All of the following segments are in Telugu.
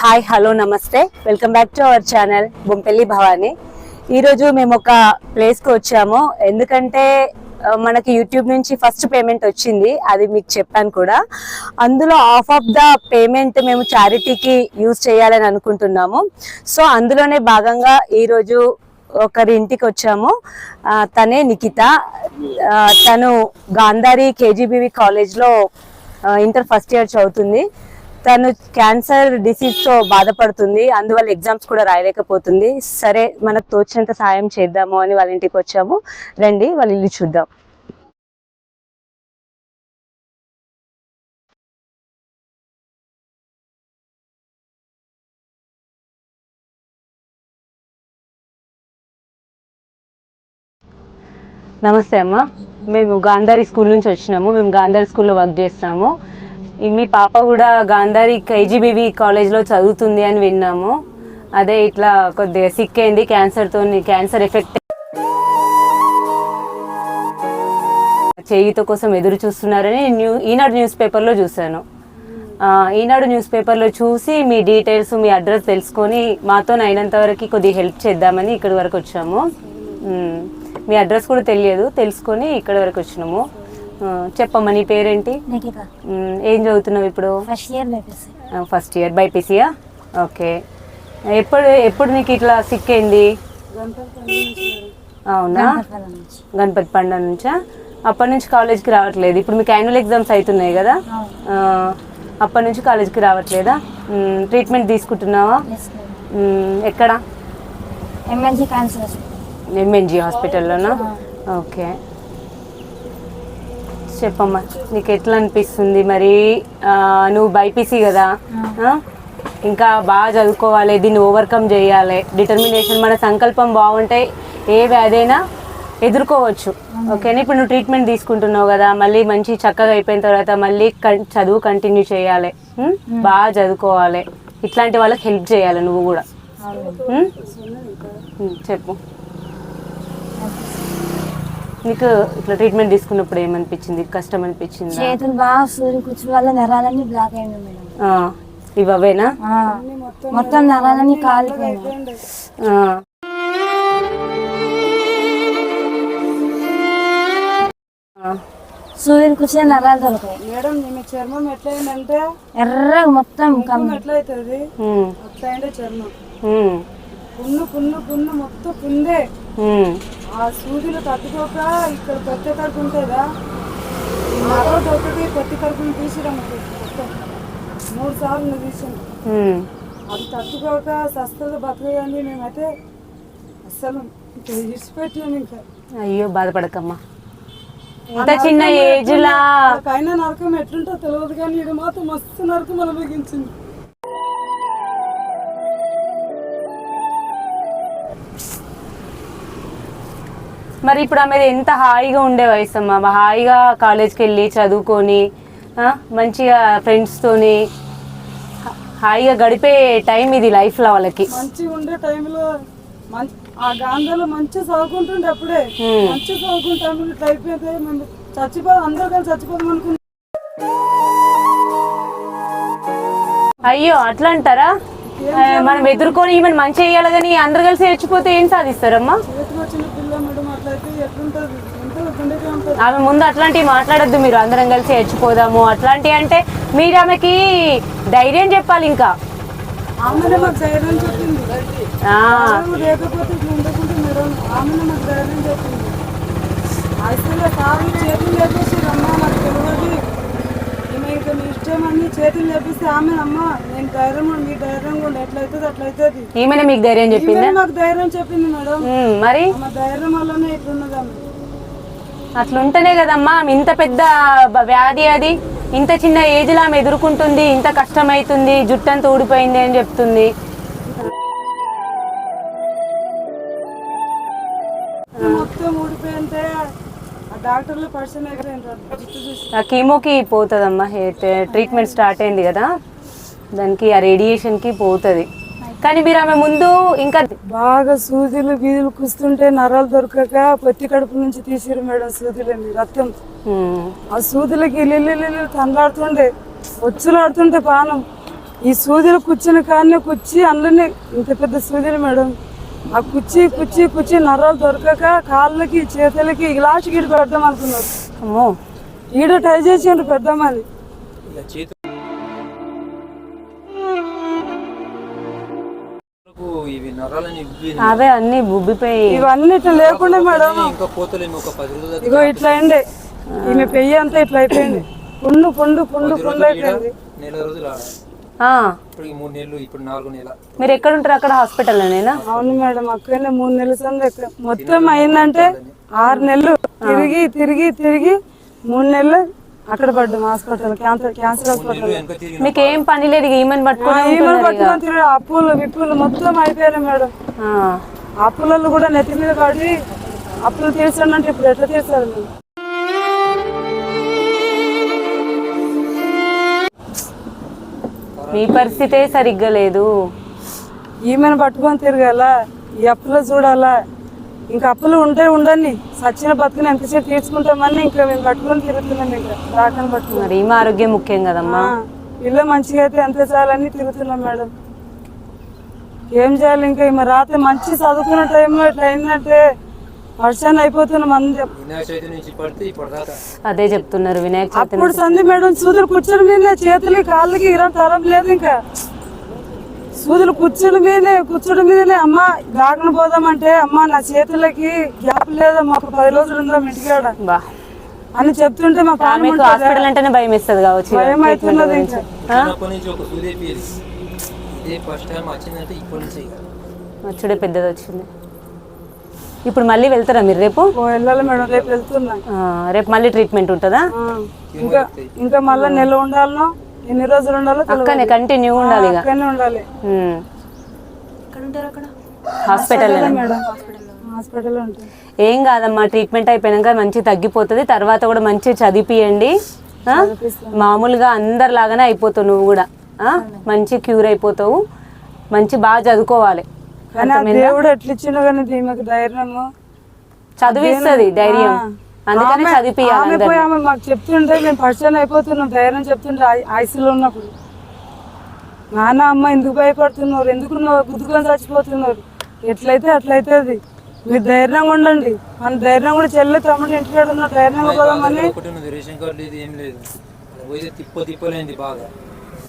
హాయ్ హలో నమస్తే. Welcome back to our channel Bompelli Bhavani ఈరోజు మేము ఒక ప్లేస్కి వచ్చాము. ఎందుకంటే మనకి యూట్యూబ్ నుంచి ఫస్ట్ పేమెంట్ వచ్చింది. అది మీకు చెప్పాను కూడా. అందులో ఆఫ్ ఆఫ్ ద పేమెంట్ మేము చారిటీకి యూజ్ చేయాలని అనుకుంటున్నాము. సో అందులోనే భాగంగా ఈరోజు ఒకరి ఇంటికి వచ్చాము. తనే నిఖిత. తను గాంధారి కేజీబీవి కాలేజ్లో ఇంటర్ ఫస్ట్ ఇయర్ చదువుతుంది. తను క్యాన్సర్ డిసీజ్తో బాధపడుతుంది. అందువల్ల ఎగ్జామ్స్ కూడా రాయలేకపోతుంది. సరే మనకు తోచినంత సాయం చేద్దాము అని వాళ్ళ ఇంటికి వచ్చాము. రండి వాళ్ళ ఇల్లు చూద్దాం. నమస్తే అమ్మ. మేము గాంధారి స్కూల్ నుంచి వచ్చినాము. మేము గాంధారి స్కూల్లో వర్క్ చేస్తాము. మీ పాప కూడా గాంధారి కేజీబీవి కాలేజ్లో చదువుతుంది అని విన్నాము. అదే ఇట్లా కొద్దిగా సిక్ అయింది క్యాన్సర్తో క్యాన్సర్ ఎఫెక్ట్ చేయితో కోసం ఎదురు చూస్తున్నారని న్యూ ఈనాడు న్యూస్ పేపర్లో చూశాను ఈనాడు న్యూస్ పేపర్లో చూసి మీ డీటెయిల్స్ మీ అడ్రస్ తెలుసుకొని మాతో అయినంత వరకు కొద్దిగా హెల్ప్ చేద్దామని ఇక్కడి వరకు వచ్చాము. మీ అడ్రస్ కూడా తెలియదు తెలుసుకొని ఇక్కడి వరకు వచ్చినాము. చెప్పమ్మా నీ పేరేంటి? ఏం చదువుతున్నావు ఇప్పుడు? First year BPC first year బైపీసీయా okay. ఎప్పుడు ఎప్పుడు నీకు ఇట్లా సిక్ అయింది? అవునా? గణపతి పండుగ నుంచా? అప్పటి నుంచి కాలేజ్కి రావట్లేదు. ఇప్పుడు మీకు యాన్యువల్ ఎగ్జామ్స్ అవుతున్నాయి కదా? అప్పటి నుంచి కాలేజ్కి రావట్లేదా? ట్రీట్మెంట్ తీసుకుంటున్నావా? ఎక్కడ? ఎంఎన్జి హాస్పిటల్లోనా ఓకే. చెప్పమ్మా. నీకు ఎట్లా అనిపిస్తుంది? మరి నువ్వు బైపీసీ కదా? ఇంకా బాగా చదువుకోవాలి దీన్ని ఓవర్కమ్ చేయాలి. డిటర్మినేషన్ మన సంకల్పం బాగుంటే ఏ వ్యాధైనా ఎదుర్కోవచ్చు. ఓకేనా ఇప్పుడు నువ్వు ట్రీట్మెంట్ తీసుకుంటున్నావు కదా మళ్ళీ మంచి చక్కగా అయిపోయిన తర్వాత మళ్ళీ చదువు కంటిన్యూ చేయాలి? బాగా చదువుకోవాలి. ఇట్లాంటి వాళ్ళకి హెల్ప్ చేయాలి నువ్వు కూడా. చెప్పు. నీకు ఇట్లా ట్రీట్మెంట్ తీసుకున్నప్పుడు ఏమనిపించింది? కష్టం అనిపించింది చేతులు బాగా సూర్య కూర్చుని వల్ల నరాలన్నీ బ్లాక్ అయింది మేడం. ఇవి అవేనా ఆ, మొత్తం నరాలన్నీ. ఆ. సూర్యుని కూర్చుని నరాలు దొరకాయి మేడం నేను చర్మం ఎట్లయిందంటే? ఎర్రగా మొత్తం కమ్ ఎట్లయితుంది. అట్లయిందే చర్మం. పున్ను పున్ను పున్ను మొత్తం పుందే. ఆ సూదులు తట్టుకోక ఇక్కడ కొత్త కడుపు ఉంటుందా? నగదు ఒకటి కొత్త కడుపుని తీసిరాము మొత్తం. మూడు సార్లు తీసాను. ఉం. అది తట్టుకోక సస్తలు బతకదండి మేమైతే. అస్సలు ఇంకా ఇడిచిపెట్టినాం ఇంకా. అయ్యో బాధపడకమ్మా. ఇంత చిన్న ఏజ్ లా పైన నరకం ఎట్లుంటో తెలియదు కానీ ఇది మాత్రం మస్తు నరకం అనుభవించింది. మరి ఇప్పుడు ఆమె ఎంత హాయిగా ఉండే వయసు అమ్మా హాయిగా కాలేజ్కి వెళ్ళి చదువుకొని మంచిగా ఫ్రెండ్స్తోని హాయిగా గడిపే టైం ఇది లైఫ్లో వాళ్ళకి. మంచిగా ఉండే టైంలో ఆ గాంధాలో మంచిగా చదువుకుంటుండే అప్పుడే. మంచిగా చదువుకుంటాము ఇట్లా అయిపోతే మేము చచ్చిపోదాం అందరూ కలిసి చచ్చిపోదాం అనుకుంటాం అయ్యో అట్లా అంటారా? మనం ఎదుర్కొని ఈమెను మంచి చేయాలి కానీ అందరు కలిసి చచ్చిపోతే ఏం సాధిస్తారమ్మా? ఆమె ముందు అట్లాంటివి మాట్లాడొద్దు మీరు అందరం కలిసి చచ్చిపోదాము అట్లాంటివి అంటే మీరు ఆమెకి ధైర్యం చెప్పాలి ఇంకా. లేకపోతే ఇట్లా ఉండకుంటే మేడం ఆమెనే మాకు ధైర్యం చెప్పింది అయితే సార్లు చేతులు లేపేసి అమ్మ నాకు తెలియదు ఈమె ఇంకా మీ ఇష్టం అని చేతులు లేపిస్తే ఆమె అమ్మ నేను ధైర్యం ఉండి ధైర్యంగా ఉండి. ఎట్లయితుంది అట్లయితుంది. ఈమెనే మీకు ధైర్యం చెప్పిందా? మాకు ధైర్యం చెప్పింది మేడం. మరి? ఆమె ధైర్యం వల్లనే ఇట్లున్నదమ్మ అట్లుంటేనే కదమ్మా ఇంత పెద్ద వ్యాధి అది. ఇంత చిన్న ఏజ్లో ఆమె ఎదుర్కొంటుంది ఇంత కష్టమైతుంది జుట్టంతా ఊడిపోయింది అని చెప్తుంది. మొత్తం ఊడిపోయింటే డాక్టర్లు పర్సన్ ఆ కీమోకి పోతుందమ్మా ట్రీట్మెంట్ స్టార్ట్ అయింది కదా దానికి ఆ రేడియేషన్కి పోతుంది. కానీ మీరు ఆమె ముందు ఇంకా బాగా సూదులు గీదులు కుస్తుంటే నరాలు దొరకక పొత్తి కడుపు నుంచి తీసిరు మేడం సూదులని రక్తం. ఆ సూదులకి ఇల్లు తండ్లాడుతుండే వచ్చులాడుతుంటే పానం ఈ సూదిలో కూర్చుని కానీ కుర్చీ అందులోనే ఇంత పెద్ద సూదిలు మేడం. ఆ కుర్చీ కుర్చీ కుర్చీ నరాలు దొరకక కాళ్ళకి చేతులకి గ్లాస్ గీడు పెడదాం అనుకున్నారు. అమ్మో ఈడ ట్రై చేసిండ్రు నరాలని ఇవి అవే అన్ని బుబ్బిపోయి. ఇవన్నీ ఇట్లా లేకుండా మేడం. ఇగో ఇట్లా అయింది. ఈమె పెయ్యి అంతా ఇట్లా అయిపోయింది. పుండు పుండు పుండు పుండు అయిపోయింది. నెల రోజులు ఇప్పుడు ఈ మూడు నెలలు ఇప్పుడు నాలుగు నెల మీరు ఎక్కడ ఉంటారు అక్కడ? హాస్పిటల్లోనేనా? అవును మేడం అక్కడనే మూడు నెలల మొత్తం అయిందంటే ఆరు నెలలు. తిరిగి తిరిగి తిరిగి మూడు నెలలు అక్కడ పడ్డాం హాస్పిటల్ క్యాన్సర్ క్యాన్సర్ హాస్పిటల్. మీకు ఏం పని లేదు ఈమెను పట్టుకుని ఈమెను తిరిగి అప్పులు విప్పులు మొత్తం అయిపోయారు మేడం. ఆ, అప్పులలో కూడా నెత్తి మీద పడి అప్పులు తీర్చండి ఇప్పుడు ఎట్లా తీర్చారు మీ పరిస్థితే సరిగ్గా లేదు. ఈమెను పట్టుకొని తిరగాల ఈ అప్పులు చూడాలా. ఇంకా అప్పులు ఉంటే ఉండని సచ్చిన బతుకుని ఎంతసేపు తీర్చుకుంటామని ఇంకా మేము పట్టుకొని తిరుగుతున్నాం ఇంకా. దాకని పట్టుకుని. మరి ఈమె ఆరోగ్యం ముఖ్యం కదమ్మా. ఇల్లు మంచిగా అయితే ఎంత చాలని తిరుగుతున్నాం మేడం. ఏం చేయాలి ఇంకా? ఈమె రాత్రి మంచి చదువుకున్న టైంలో ఇట్లా అయిందంటే వర్షాన్ని అయిపోతున్నాం అందరం అదే చెప్తున్నారు వినాయక చవితి అప్పుడు సంధి మేడం సూదులు కూర్చొని మీదనే చేతులు కాళ్ళకి ఇరా తరం లేదు ఇంకా. సూదులు కూర్చొని మీదనే కూర్చోడం మీదనే అమ్మ దాకన పోదామంటే అమ్మ నా చేతులకి గ్యాప్ లేదమ్మా ఒక పది రోజులు ఉందాం ఇంటికాడ. బా. అని చెప్తుంటే మా ఆమెకు హాస్పిటల్ అంటేనే భయం వేస్తుంది కావచ్చు భయం అవుతున్నది వచ్చుడే పెద్దది వచ్చింది. ఇప్పుడు మళ్ళీ వెళ్తారా మీరు రేపు? ఓ వెళ్ళాలి మేడం. రేపు వెళ్తున్నా. రేపు మళ్ళీ ట్రీట్మెంట్ ఉంటుందా? ఇంకా ఇంకా మళ్ళీ నెల ఉండాలనో ఎన్ని రోజులు ఉండాలో. అక్కనే కంటిన్యూ ఉండాలి ఉండాలి. Hospital madam. హాస్పిటల్ ఏం కాదమ్మా ట్రీట్మెంట్ అయిపోయాక మంచి తగ్గిపోతుంది తర్వాత కూడా మంచి చదివిపియండి. ఆ? మామూలుగా అందరిలాగానే అయిపోతావు నువ్వు కూడా. ఆ? మంచి క్యూర్ అయిపోతావు. మంచి బాగా చదువుకోవాలి. దేవుడు ఎట్లా ఇచ్చిండో కానీ దీనికి ధైర్యము? చదివిస్తుంది ధైర్యం. అందుకనే ఆమె- చదివిపియాలి ఆమె పోయి ఆమె మాకు చెప్తుంటే మేము పరిచయం అయిపోతున్నాం ధైర్యం చెప్తుంటే ఐసీలో ఉన్నప్పుడు. నాన్న అమ్మ ఎందుకు భయపడుతున్నారు? ఎందుకు గుద్దుకొని చచ్చిపోతున్నారు. ఎట్లయితే అట్లయితే మీరు ధైర్యంగా ఉండండి. మన ధైర్యం కూడా చెల్లి తమ్ముడు ఇంటికాడ ఉన్న ధైర్యంగా పోదామని తిప్ప తిప్పలేంది బాగా.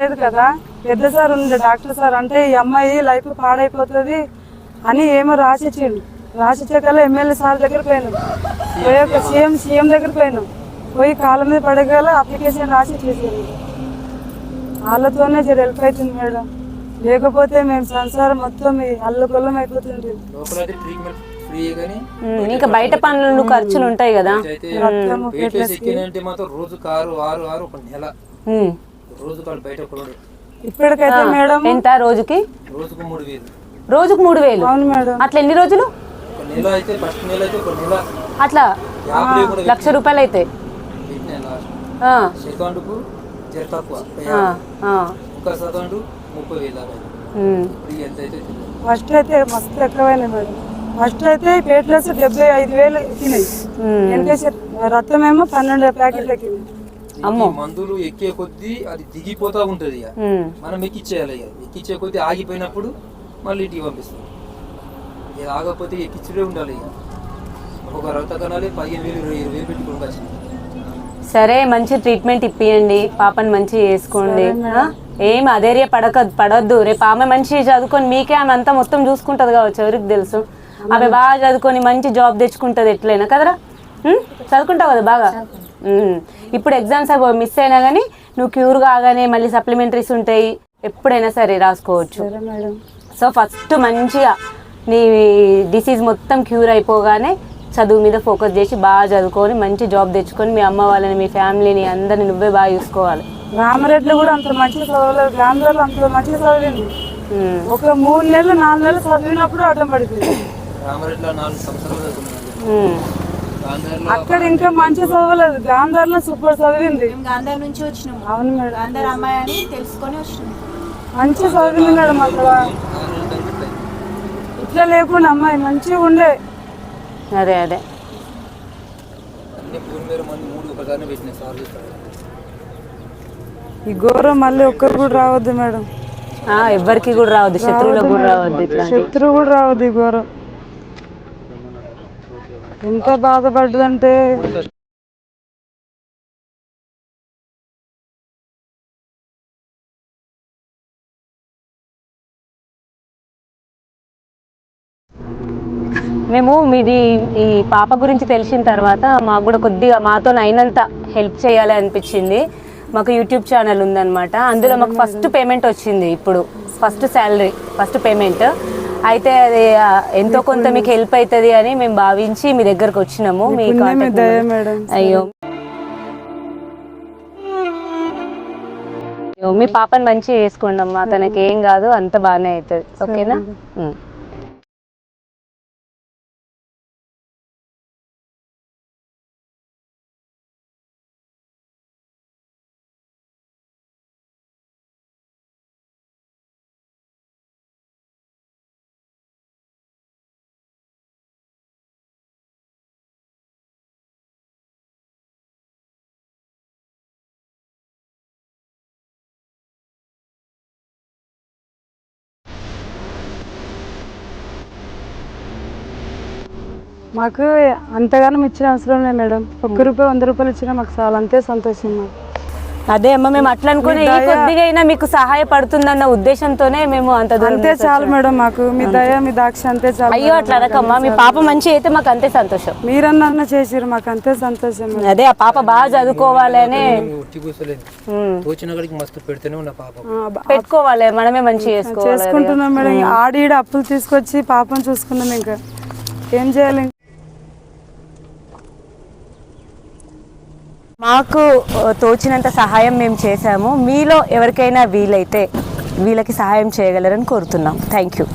లేదు కదా? పెద్ద సార్ ఉంది డాక్టర్ సార్ అంటే ఈ అమ్మాయి లైఫ్ పాడైపోతుంది అని ఏమో రాసిచ్చిండు. రాసిచ్చాకల ఎమ్మెల్యే సార్ దగ్గర పోయినాం. పోయాక సీఎం సీఎం దగ్గర పోయినాం. పోయి కాళ్ళ మీద పడగల అప్లికేషన్ రాసి చేసారు వాళ్ళతోనే జర హెల్ప్ అవుతుంది మేడం. లేకపోతే మేము సంసారం మొత్తం ఈ అల్లకొల్లం అయిపోతుంది ఇంకా బయట పనులు ఖర్చులు ఉంటాయి కదా. రోజు కారు ఆరు ఆరు ఒక నెల. బయట ఇప్పటికైతే మేడం ఎంత రోజుకి? రోజుకు మూడు వేలు. రోజుకు మూడు వేలు? అవును మేడం. అట్లా ఎన్ని రోజులు? ఒక నెల అయితే ఫస్ట్ నెల అయితే ఒక నెల. అట్లా? లక్ష రూపాయలు అవుతాయి పెట్టిన లాస్ట్. ఆ, సెకండ్కు జర తక్కువ. ఒక ఆ, యాభై. ఆ. ఒక సెకండ్ ముప్పై వేలు దాకా ఉమ్. ఇప్పుడు ఎంత అయితే తెలియదు ఫస్ట్ అయితే మస్తు ఎక్కువైనాయి మేడం. ఫస్ట్ అయితే పేట్లెస్ డెబ్బై ఐదు వేలు ఎక్కినాయి ఉమ్. రక్తం ఏమో పన్నెండు ప్యాకెట్లు ఎక్కింది అమ్మో. మందులు ఎక్కే కొద్దీ అది దిగిపోతా ఉంటది ఇక. మనం ఎక్కిచ్చేయాలి ఇక. ఎక్కిచ్చే కొద్దీ ఆగిపోయినప్పుడు మళ్ళీ ఇంటికి పంపిస్తాం. ఇది ఆగకపోతే ఎక్కిచ్చుడే ఉండాలి ఇక. ఒక రక్త కణాలే పదిహేను వేలు ఇరవై ఇరవై వేలు పెట్టి కొనుకొచ్చింది సరే మంచి ట్రీట్మెంట్ ఇప్పియండి. పాపని మంచి చేసుకోండి? ఏం అధైర్య పడక పడొద్దు. రేపు ఆమె మంచి చదువుకొని మీకే ఆమె అంతా మొత్తం చూసుకుంటది కావచ్చు ఎవరికి తెలుసు. ఆమె బాగా చదువుకొని మంచి జాబ్ తెచ్చుకుంటది ఎట్లయినా. కదరా? చదువుకుంటావు కదా బాగా. ఇప్పుడు ఎగ్జామ్స్ అవి మిస్ అయినా కానీ నువ్వు క్యూర్ కాగానే మళ్ళీ సప్లిమెంటరీస్ ఉంటాయి. ఎప్పుడైనా సరే రాసుకోవచ్చు. సరే మేడం. సో ఫస్ట్ మంచిగా నీ డిసీజ్ మొత్తం క్యూర్ అయిపోగానే చదువు మీద ఫోకస్ చేసి బాగా చదువుకొని మంచి జాబ్ తెచ్చుకొని మీ అమ్మ వాళ్ళని మీ ఫ్యామిలీని అందరిని నువ్వే బాగా చూసుకోవాలి. రామరెడ్డి కూడా అంత మంచిగా చదవలేదు. గాంధార్లో అంత మంచిగా చదివింది. ఉమ్. ఒక మూడు నెలలు నాలుగు నెలలు చదివినప్పుడు అడ్డం పడిపోయింది. రామరెడ్డిలో నాలుగు సంవత్సరాలు అక్కడ ఇంకా మంచిగా చదవలేదు. గాంధార్లో సూపర్ చదివింది. గాంధార్ నుంచి వచ్చినాము అవును మేడం. గాంధార్ అమ్మాయి అని తెలుసుకొని వచ్చినాము మంచిగా చదివింది మేడం అక్కడ. ఇట్లా లేకుండా అమ్మాయి మంచిగా ఉండే. అదే అదే. ఈ ఘోరం మళ్ళీ ఒక్కరు కూడా రావద్దు మేడం. ఆ, ఎవ్వరికి కూడా రావద్దు. శత్రువులకు కూడా రావద్దు శత్రువు కూడా రావద్దు ఈ ఘోరం. ఎంత బాధపడ్డదంటే మేము మీది ఈ పాప గురించి తెలిసిన తర్వాత మాకు కూడా కొద్దిగా మాతో అయినంత హెల్ప్ చేయాలి అనిపించింది. మాకు యూట్యూబ్ ఛానల్ ఉందన్నమాట. అందులో మాకు ఫస్ట్ పేమెంట్ వచ్చింది ఇప్పుడు. ఫస్ట్ శాలరీ ఫస్ట్ పేమెంట్ అయితే అది ఎంతో కొంత మీకు హెల్ప్ అవుతుంది అని మేము భావించి మీ దగ్గరకు వచ్చినాము. మీ అయ్యో, మీ పాపని మంచిగా చేసుకోండి అమ్మా. తనకి ఏం కాదు అంత బాగానే అవుతుంది. ఓకేనా? మాకు అంతగానం ఇచ్చిన అవసరం లేదు మేడం. ఒక్క రూపాయి వంద రూపాయలు ఇచ్చినా మాకు చాలా అంతే సంతోషం మాకు. అదే అమ్మ మేము అట్లా అనుకుని ఈ కొద్దిగా అయినా మీకు సహాయపడుతుందన్న ఉద్దేశంతోనే మేము అంత అంతే చాలు మేడం మాకు. మీ దయ మీ దాక్ష అంతే చాలు అయ్యో అట్లా అనకమ్మా మీ పాప మంచి అయితే మాకు అంతే సంతోషం. మీరన్నా చేసిరు మాకు అంతే సంతోషం. అదే ఆ పాప బాగా చదువుకోవాలనే పెట్టుకోవాలి మనమే మంచి చేసుకోవాలి చేసుకుంటున్నాం మేడం. ఆడి ఈడ అప్పులు తీసుకొచ్చి పాపం చూసుకున్నాం ఇంకా. ఏం చేయాలి? మాకు తోచినంత సహాయం మేము చేశాము. మీలో ఎవరికైనా వీలైతే వీళ్ళకి సహాయం చేయగలరని కోరుతున్నాం. Thank you